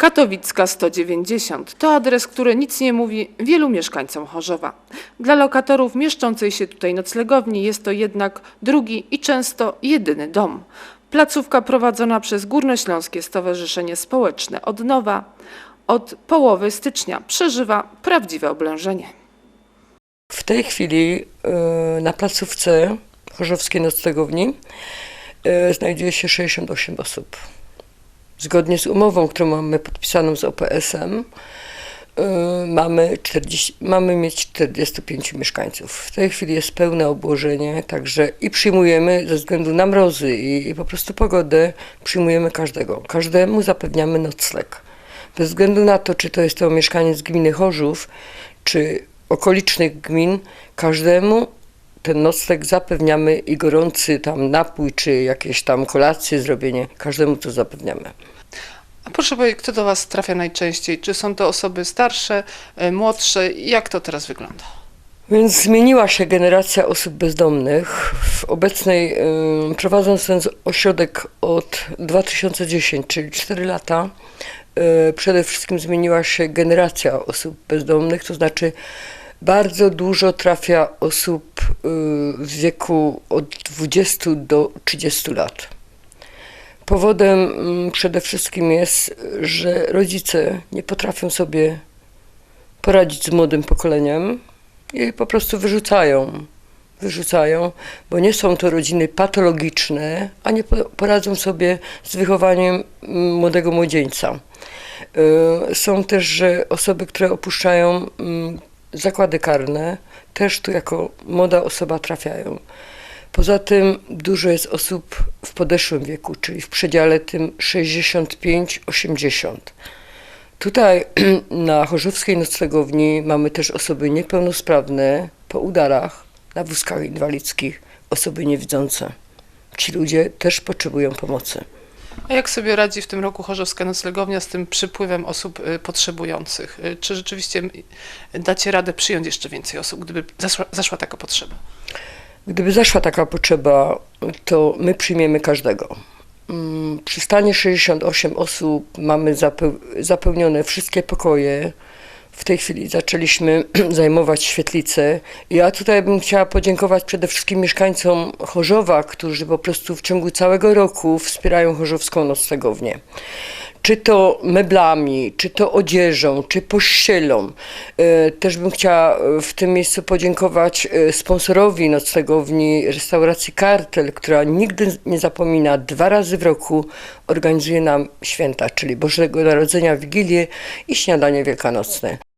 Katowicka 190 to adres, który nic nie mówi wielu mieszkańcom Chorzowa. Dla lokatorów mieszczącej się tutaj noclegowni jest to jednak drugi i często jedyny dom. Placówka prowadzona przez Górnośląskie Stowarzyszenie Społeczne od nowa od połowy stycznia przeżywa prawdziwe oblężenie. W tej chwili e, na placówce Chorzowskiej Noclegowni e, znajduje się 68 osób. Zgodnie z umową, którą mamy podpisaną z OPS-em, e, mamy, 40, mamy mieć 45 mieszkańców. W tej chwili jest pełne obłożenie, także i przyjmujemy ze względu na mrozy i, i po prostu pogodę, przyjmujemy każdego. Każdemu zapewniamy nocleg. Bez względu na to, czy to jest to mieszkaniec gminy Chorzów, czy okolicznych gmin, każdemu ten nocleg zapewniamy i gorący tam napój, czy jakieś tam kolacje, zrobienie, każdemu to zapewniamy. A proszę powiedzieć, kto do Was trafia najczęściej? Czy są to osoby starsze, e, młodsze? Jak to teraz wygląda? Więc zmieniła się generacja osób bezdomnych. W obecnej, y, prowadząc ten ośrodek od 2010, czyli 4 lata, y, przede wszystkim zmieniła się generacja osób bezdomnych, to znaczy bardzo dużo trafia osób y, w wieku od 20 do 30 lat. Powodem mm, przede wszystkim jest, że rodzice nie potrafią sobie poradzić z młodym pokoleniem i po prostu wyrzucają. Wyrzucają, bo nie są to rodziny patologiczne, a nie po- poradzą sobie z wychowaniem mm, młodego młodzieńca. Y, Są też osoby, które opuszczają mm, zakłady karne, też tu jako młoda osoba trafiają. Poza tym dużo jest osób w podeszłym wieku, czyli w przedziale tym 65-80. Tutaj na Chorzowskiej Noclegowni mamy też osoby niepełnosprawne po udarach, na wózkach inwalidzkich, osoby niewidzące. Ci ludzie też potrzebują pomocy. A jak sobie radzi w tym roku Chorzowska Noclegownia z tym przypływem osób y, potrzebujących? Y, Czy rzeczywiście m, dacie radę przyjąć jeszcze więcej osób, gdyby zaszła, zaszła taka potrzeba? Gdyby zaszła taka potrzeba, to my przyjmiemy każdego. Mm, Przy stanie 68 osób mamy zapeł- zapełnione wszystkie pokoje. W tej chwili zaczęliśmy zajmować świetlice. Ja tutaj bym chciała podziękować przede wszystkim mieszkańcom Chorzowa, którzy po prostu w ciągu całego roku wspierają chorzowską noclegownię czy to meblami, czy to odzieżą, czy pościelą. E, Też bym chciała e, w tym miejscu podziękować e, sponsorowi noclegowni restauracji Kartel, która nigdy nie zapomina, dwa razy w roku organizuje nam święta, czyli Bożego Narodzenia, Wigilię i śniadanie wielkanocne.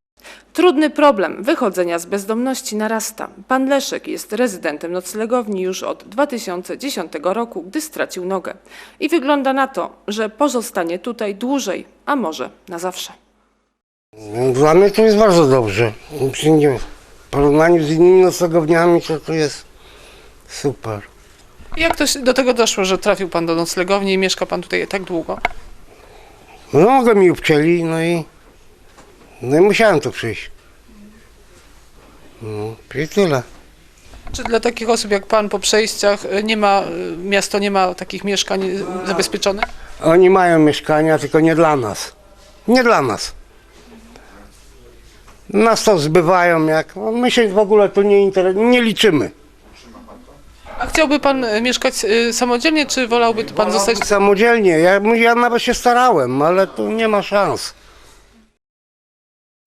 Trudny problem wychodzenia z bezdomności narasta. Pan Leszek jest rezydentem noclegowni już od 2010 roku, gdy stracił nogę. I wygląda na to, że pozostanie tutaj dłużej, a może na zawsze. Dla mnie to jest bardzo dobrze. W porównaniu z innymi noclegowniami to to jest super. Jak to się do tego doszło, że trafił Pan do noclegowni i mieszka Pan tutaj tak długo? No nogę mi obcięli, no i, no i musiałem tu przyjść. No i tyle. Czy dla takich osób jak Pan po przejściach y, nie ma, y, miasto nie ma takich mieszkań y, zabezpieczonych? Oni mają mieszkania, tylko nie dla nas. Nie dla nas. Nas to zbywają jak... no My się w ogóle tu nie, inter... nie liczymy. A chciałby Pan y, mieszkać y, samodzielnie, czy wolałby Pan zostać... Samodzielnie. Ja, ja nawet się starałem, ale tu nie ma szans.